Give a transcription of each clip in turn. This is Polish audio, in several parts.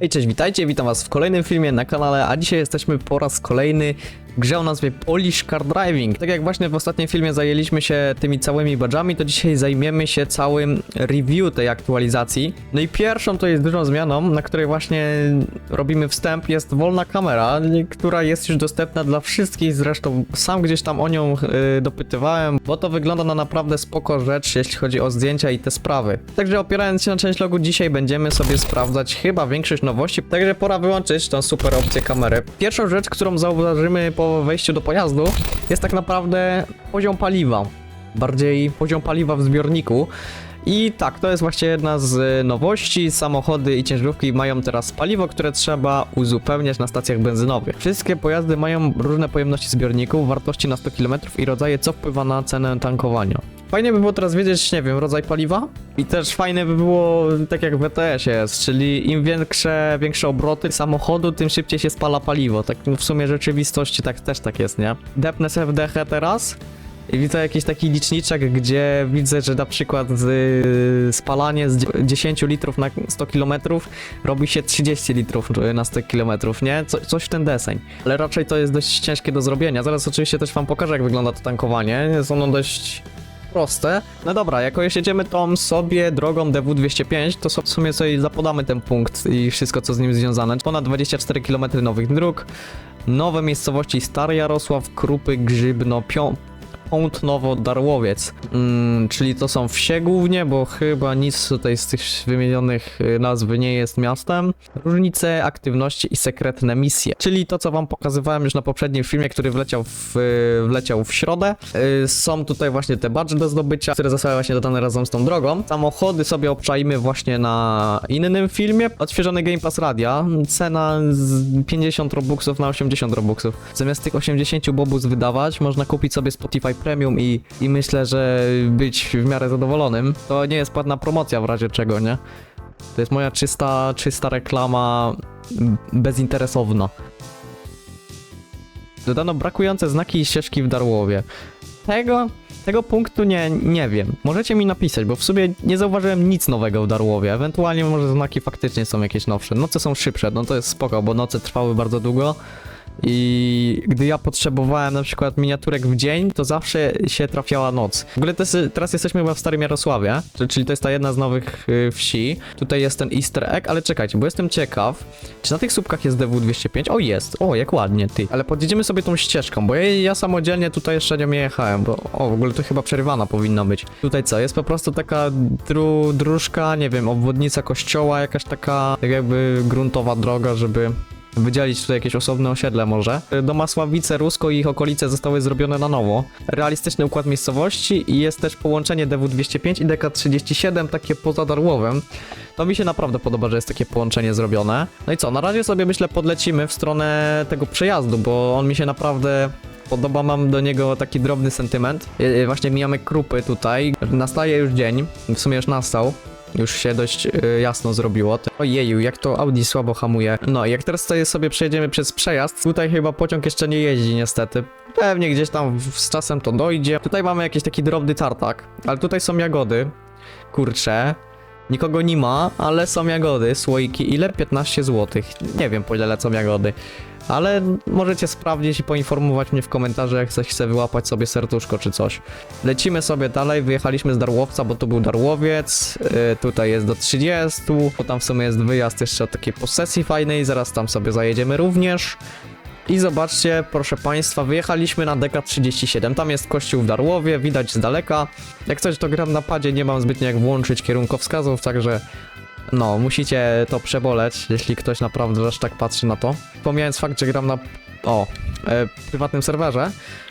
Hej, cześć, witajcie, witam was w kolejnym filmie na kanale, a dzisiaj jesteśmy po raz kolejny grze o nazwie Polish Car Driving. Tak jak właśnie w ostatnim filmie zajęliśmy się tymi całymi badżami, to dzisiaj zajmiemy się całym review tej aktualizacji. No i pierwszą to jest dużą zmianą, na której właśnie robimy wstęp, jest wolna kamera, która jest już dostępna dla wszystkich, zresztą sam gdzieś tam o nią yy, dopytywałem, bo to wygląda na naprawdę spoko rzecz, jeśli chodzi o zdjęcia i te sprawy. Także opierając się na changelogu, dzisiaj będziemy sobie sprawdzać chyba większość nowości, także pora wyłączyć tą super opcję kamery. Pierwszą rzecz, którą zauważymy po wejściu do pojazdu, jest tak naprawdę poziom paliwa. Bardziej poziom paliwa w zbiorniku. I tak, to jest właśnie jedna z nowości. Samochody i ciężarówki mają teraz paliwo, które trzeba uzupełniać na stacjach benzynowych. Wszystkie pojazdy mają różne pojemności zbiorników, wartości na 100 km i rodzaje, co wpływa na cenę tankowania. Fajnie by było teraz wiedzieć, nie wiem, rodzaj paliwa i też fajne by było, tak jak w ETS jest, czyli im większe, większe obroty samochodu, tym szybciej się spala paliwo. Tak w sumie rzeczywistości tak też tak jest, nie? Depnę sobie wdechę teraz i widzę jakiś taki liczniczek, gdzie widzę, że na przykład z, spalanie z 10 litrów na 100 km robi się 30 litrów na 100 km, nie? Co, coś w ten deseń. Ale raczej to jest dość ciężkie do zrobienia. Zaraz oczywiście też wam pokażę, jak wygląda to tankowanie. Jest ono dość proste. No dobra, jako jeśli jedziemy tą sobie drogą DW205, to w sumie sobie zapodamy ten punkt i wszystko, co z nim związane. Ponad 24 km nowych dróg, nowe miejscowości Stary Jarosław, Krupy, Grzybno, Pią... Pątnowo, Darłowiec, mm, czyli to są wsie głównie, bo chyba nic tutaj z tych wymienionych y, nazw nie jest miastem. Różnice, aktywności i sekretne misje, czyli to, co wam pokazywałem już na poprzednim filmie, który wleciał w, y, wleciał w środę. Y, Są tutaj właśnie te badge do zdobycia, które zostały właśnie dodane razem z tą drogą. Samochody sobie obczaimy właśnie na innym filmie. Odświeżony Game Pass Radia, cena z 50 robuxów na 80 robuxów. Zamiast tych 80 bobus wydawać, można kupić sobie Spotify Premium i, i myślę, że być w miarę zadowolonym. To nie jest płatna promocja w razie czego, nie? To jest moja czysta, czysta reklama bezinteresowna. Dodano brakujące znaki i ścieżki w Darłowie. Tego, tego punktu nie, nie wiem. Możecie mi napisać, bo w sumie nie zauważyłem nic nowego w Darłowie. Ewentualnie może znaki faktycznie są jakieś nowsze. Noce są szybsze, no to jest spoko, bo noce trwały bardzo długo. I gdy ja potrzebowałem na przykład miniaturek w dzień, to zawsze się trafiała noc. W ogóle teraz jesteśmy chyba w Starym Jarosławie, czy- czyli to jest ta jedna z nowych y, wsi. Tutaj jest ten easter egg, ale czekajcie, bo jestem ciekaw, czy na tych słupkach jest DW205? O, jest. O, jak ładnie, ty. Ale podjedziemy sobie tą ścieżką, bo ja, ja samodzielnie tutaj jeszcze nie jechałem, bo o, w ogóle to chyba przerywana powinna być. Tutaj co, jest po prostu taka dru, dróżka, nie wiem, obwodnica kościoła, jakaś taka tak jakby gruntowa droga, żeby wydzielić tutaj jakieś osobne osiedle może. Do Masławice, Rusko i ich okolice zostały zrobione na nowo. Realistyczny układ miejscowości i jest też połączenie DW205 i DK37, takie poza Darłowem. To mi się naprawdę podoba, że jest takie połączenie zrobione. No i co, na razie sobie myślę podlecimy w stronę tego przejazdu, bo on mi się naprawdę podoba, mam do niego taki drobny sentyment. Yy, Właśnie mijamy krupy tutaj, nastaje już dzień, w sumie już nastał. Już się dość y, jasno zrobiło. Ojeju, jak to Audi słabo hamuje. No, jak teraz tutaj sobie przejdziemy przez przejazd, tutaj chyba pociąg jeszcze nie jeździ niestety. Pewnie gdzieś tam w, z czasem to dojdzie. Tutaj mamy jakiś taki drobny tartak, ale tutaj są jagody. Kurcze. Nikogo nie ma, ale są jagody, słoiki. Ile? 15 zł. Nie wiem po ile lecą jagody. Ale możecie sprawdzić i poinformować mnie w komentarzach, jak ktoś chce wyłapać sobie serduszko czy coś. Lecimy sobie dalej, wyjechaliśmy z Darłowca, bo tu był Darłowiec, yy, tutaj jest do 30, bo tam w sumie jest wyjazd jeszcze od takiej posesji fajnej, zaraz tam sobie zajedziemy również. I zobaczcie, proszę Państwa, wyjechaliśmy na DK37, tam jest kościół w Darłowie, widać z daleka. Jak coś to gram na padzie, nie mam zbytnio jak włączyć kierunkowskazów, także no, musicie to przeboleć, jeśli ktoś naprawdę aż tak patrzy na to. Pomijając fakt, że gram na, o, e, prywatnym serwerze.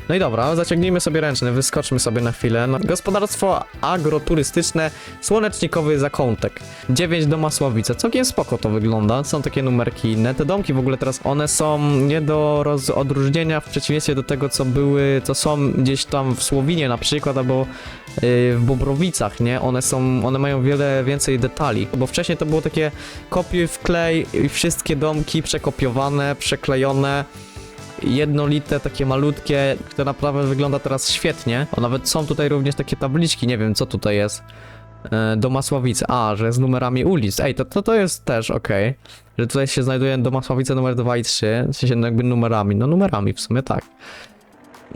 No i dobra, zaciągnijmy sobie ręczny, wyskoczmy sobie na chwilę. No, gospodarstwo agroturystyczne, słonecznikowy zakątek. 9 do Masławice, całkiem spoko to wygląda, są takie numerki inne. Te domki w ogóle teraz, one są nie do roz- odróżnienia w przeciwieństwie do tego, co były, co są gdzieś tam w Słowinie na przykład, albo w Bobrowicach, nie? One są, one mają wiele więcej detali, bo wcześniej to było takie kopiuj w klej i wszystkie domki przekopiowane, przeklejone, jednolite, takie malutkie, które naprawdę wygląda teraz świetnie. O, nawet są tutaj również takie tabliczki, nie wiem co tutaj jest. E, Domasławice. A, że z numerami ulic. Ej, to, to, to jest też okej. Że tutaj się znajduje Domasławice numer 2 i 3. W sensie no jakby numerami. No numerami w sumie tak.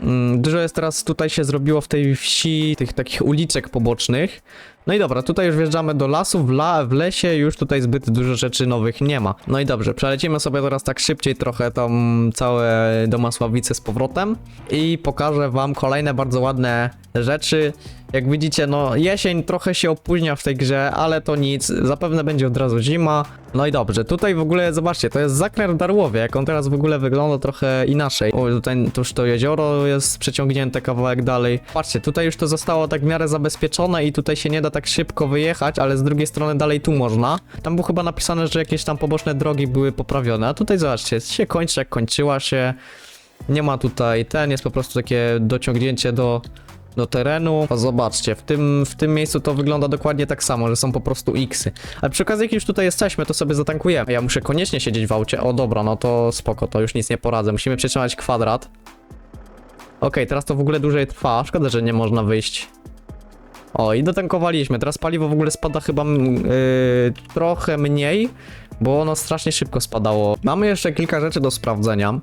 Mm, Dużo jest teraz tutaj się zrobiło w tej wsi, tych takich uliczek pobocznych. No i dobra, tutaj już wjeżdżamy do lasu, w, la, w lesie już tutaj zbyt dużo rzeczy nowych nie ma. No i dobrze, przelecimy sobie teraz tak szybciej trochę tą całe Domasławice z powrotem i pokażę wam kolejne bardzo ładne rzeczy. Jak widzicie, no jesień trochę się opóźnia w tej grze, ale to nic, zapewne będzie od razu zima. No i dobrze, tutaj w ogóle, zobaczcie, to jest zakręt Darłowie, jak on teraz w ogóle wygląda trochę inaczej. O, tutaj tuż to jezioro jest przeciągnięte kawałek dalej. Patrzcie, tutaj już to zostało tak w miarę zabezpieczone i tutaj się nie da tak szybko wyjechać, ale z drugiej strony dalej tu można. Tam było chyba napisane, że jakieś tam poboczne drogi były poprawione, a tutaj zobaczcie, się kończy jak kończyła się. Nie ma tutaj ten, jest po prostu takie dociągnięcie do, do terenu. O, zobaczcie, w tym, w tym miejscu to wygląda dokładnie tak samo, że są po prostu xy. Ale przy okazji, jak już tutaj jesteśmy, to sobie zatankujemy. Ja muszę koniecznie siedzieć w aucie. O dobra, no to spoko, to już nic nie poradzę. Musimy przytrzymać kwadrat. Okej, teraz to w ogóle dłużej trwa. Szkoda, że nie można wyjść. O, i dotankowaliśmy. Teraz paliwo w ogóle spada chyba yy, trochę mniej, bo ono strasznie szybko spadało. Mamy jeszcze kilka rzeczy do sprawdzenia,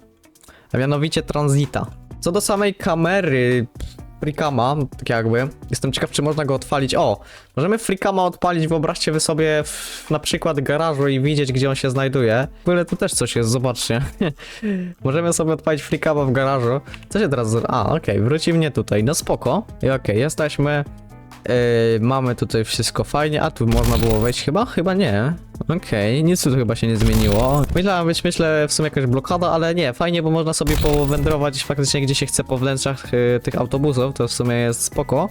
a mianowicie transita. Co do samej kamery Freecama, tak jakby, jestem ciekaw, czy można go odpalić. O, możemy Freecama odpalić, wyobraźcie wy sobie w, na przykład garażu i widzieć, gdzie on się znajduje. W ogóle tu też coś jest, zobaczcie. możemy sobie odpalić Freecama w garażu. Co się teraz... A, okej, wróci mnie tutaj, no spoko. I okej, jesteśmy... Yy, mamy tutaj wszystko fajnie, a tu można było wejść chyba? Chyba nie. Okej, nic tu chyba się nie zmieniło. Myślałem być, myślę, w sumie jakaś blokada, ale nie, fajnie, bo można sobie powędrować faktycznie gdzie się chce po wnętrzach yy, tych autobusów, to w sumie jest spoko.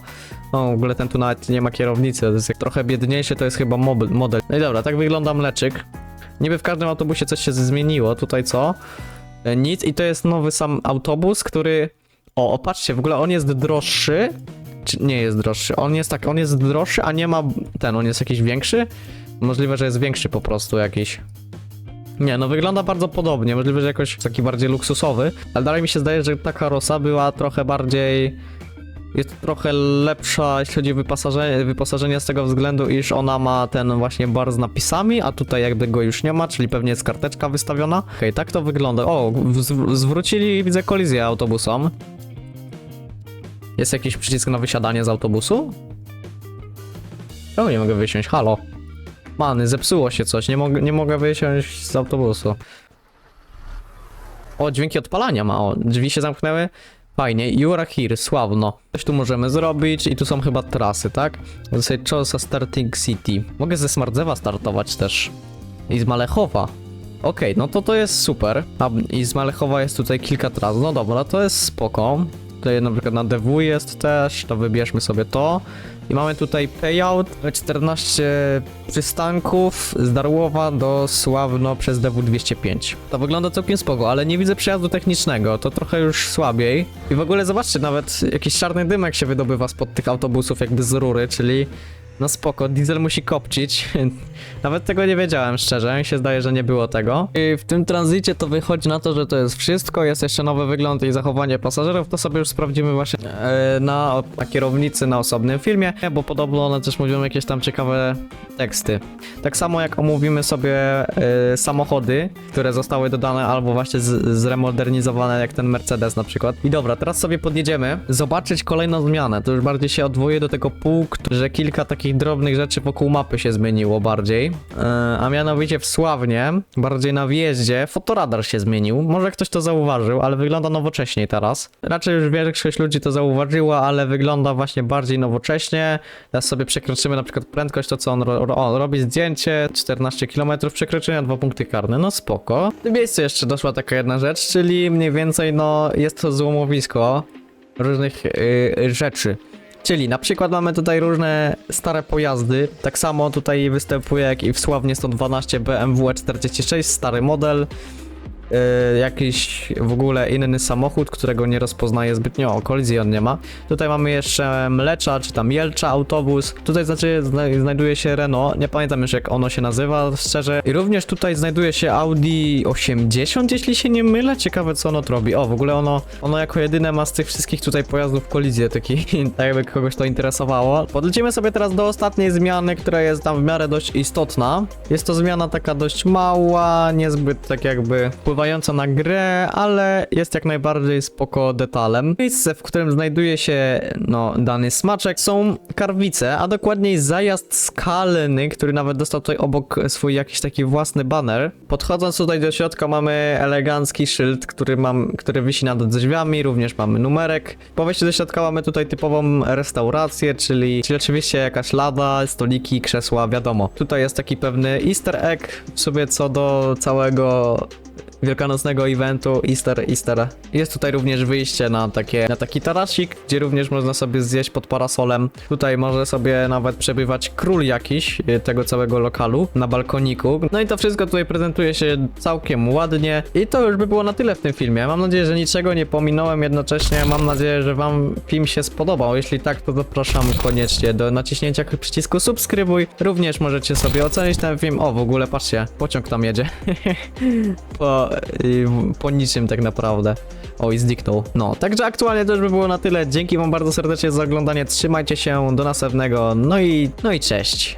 O, w ogóle ten tu nawet nie ma kierownicy, to jest jak trochę biedniejszy, to jest chyba model. No i dobra, tak wygląda mleczyk. Niby w każdym autobusie coś się zmieniło, tutaj co? E, Nic i to jest nowy sam autobus, który... O, opatrzcie, w ogóle on jest droższy, czy nie jest droższy? On jest tak, on jest droższy, a nie ma ten, on jest jakiś większy? Możliwe, że jest większy po prostu jakiś. Nie, no wygląda bardzo podobnie, możliwe, że jakoś taki bardziej luksusowy, ale dalej mi się zdaje, że ta karosa była trochę bardziej... Jest trochę lepsza, jeśli chodzi o wyposażenie, wyposażenie z tego względu, iż ona ma ten właśnie bar z napisami, a tutaj jakby go już nie ma, czyli pewnie jest karteczka wystawiona. Okej, tak to wygląda. O, zw- zwrócili, widzę, kolizję autobusom. Jest jakiś przycisk na wysiadanie z autobusu? Czemu nie mogę wysiąść? Halo? Many, zepsuło się coś, nie mogę, nie mogę wysiąść z autobusu. O, dźwięki odpalania ma, o, drzwi się zamknęły. Fajnie, you are here, sławno. Coś tu możemy zrobić i tu są chyba trasy, tak? Tutaj Czosa Starting City. Mogę ze Smartzewa startować też. I z Malechowa. Okej, no to to jest super. A, I z Malechowa jest tutaj kilka tras. No dobra, to jest spoko. Tutaj na przykład na DW jest też, to wybierzmy sobie to. I mamy tutaj payout, 14 przystanków z Darłowa do Sławno przez DW205. To wygląda całkiem spoko, ale nie widzę przejazdu technicznego, to trochę już słabiej. I w ogóle zobaczcie, nawet jakiś czarny dymek się wydobywa spod tych autobusów jakby z rury, czyli no spoko, diesel musi kopcić. Nawet tego nie wiedziałem, szczerze, mi się zdaje, że nie było tego. I w tym tranzycie to wychodzi na to, że to jest wszystko, jest jeszcze nowy wygląd i zachowanie pasażerów, to sobie już sprawdzimy właśnie e, na, na kierownicy na osobnym filmie, bo podobno one też mówią jakieś tam ciekawe teksty. Tak samo jak omówimy sobie e, samochody, które zostały dodane albo właśnie z, zremodernizowane, jak ten Mercedes na przykład. I dobra, teraz sobie podjedziemy, zobaczyć kolejną zmianę. To już bardziej się odwołuje do tego punktu, że kilka takich drobnych rzeczy wokół mapy się zmieniło bardziej. E, a mianowicie w Sławnie, bardziej na wjeździe, fotoradar się zmienił. Może ktoś to zauważył, ale wygląda nowocześniej teraz. Raczej już większość ludzi to zauważyła, ale wygląda właśnie bardziej nowocześnie. Teraz sobie przekroczymy na przykład prędkość, to co on ro o, robi zdjęcie, 14 km przekroczenia, dwa punkty karne, no spoko. W miejscu jeszcze doszła taka jedna rzecz, czyli mniej więcej no jest to złomowisko różnych yy, rzeczy. Czyli na przykład mamy tutaj różne stare pojazdy. Tak samo tutaj występuje jak i w Sławnie 112 BMW 46, stary model. E, jakiś w ogóle inny samochód, którego nie rozpoznaje zbytnio, o kolizji on nie ma. Tutaj mamy jeszcze Mlecza, czy tam Jelcza autobus. Tutaj znaczy zna znajduje się Renault, nie pamiętam już jak ono się nazywa, szczerze. I również tutaj znajduje się Audi 80, jeśli się nie mylę. Ciekawe co ono robi. O, w ogóle ono, ono jako jedyne ma z tych wszystkich tutaj pojazdów kolizję, taki, tak jakby kogoś to interesowało. Podlecimy sobie teraz do ostatniej zmiany, która jest tam w miarę dość istotna. Jest to zmiana taka dość mała, niezbyt tak jakby wpływająca na grę, ale jest jak najbardziej spoko detalem. Miejsce, w którym znajduje się no, dany smaczek są karwice, a dokładniej zajazd skalny, który nawet dostał tutaj obok swój jakiś taki własny banner. Podchodząc tutaj do środka mamy elegancki szyld, który mam, który wisi nad drzwiami, również mamy numerek. Po wejściu do środka mamy tutaj typową restaurację, czyli, czyli oczywiście jakaś lada, stoliki, krzesła, wiadomo. Tutaj jest taki pewny easter egg w sobie co do całego wielkanocnego eventu Easter Easter. Jest tutaj również wyjście na, takie, na taki tarasik, gdzie również można sobie zjeść pod parasolem. Tutaj może sobie nawet przebywać król jakiś y, tego całego lokalu na balkoniku. No i to wszystko tutaj prezentuje się całkiem ładnie. I to już by było na tyle w tym filmie. Mam nadzieję, że niczego nie pominąłem jednocześnie. Mam nadzieję, że wam film się spodobał. Jeśli tak, to zapraszam koniecznie do naciśnięcia przycisku subskrybuj. Również możecie sobie ocenić ten film. O, w ogóle patrzcie, pociąg tam jedzie. po, niczym tak naprawdę. O, i zniknął. No, także aktualnie to już by było na tyle. Dzięki wam bardzo serdecznie za oglądanie. Trzymajcie się, do następnego. No i, no i cześć.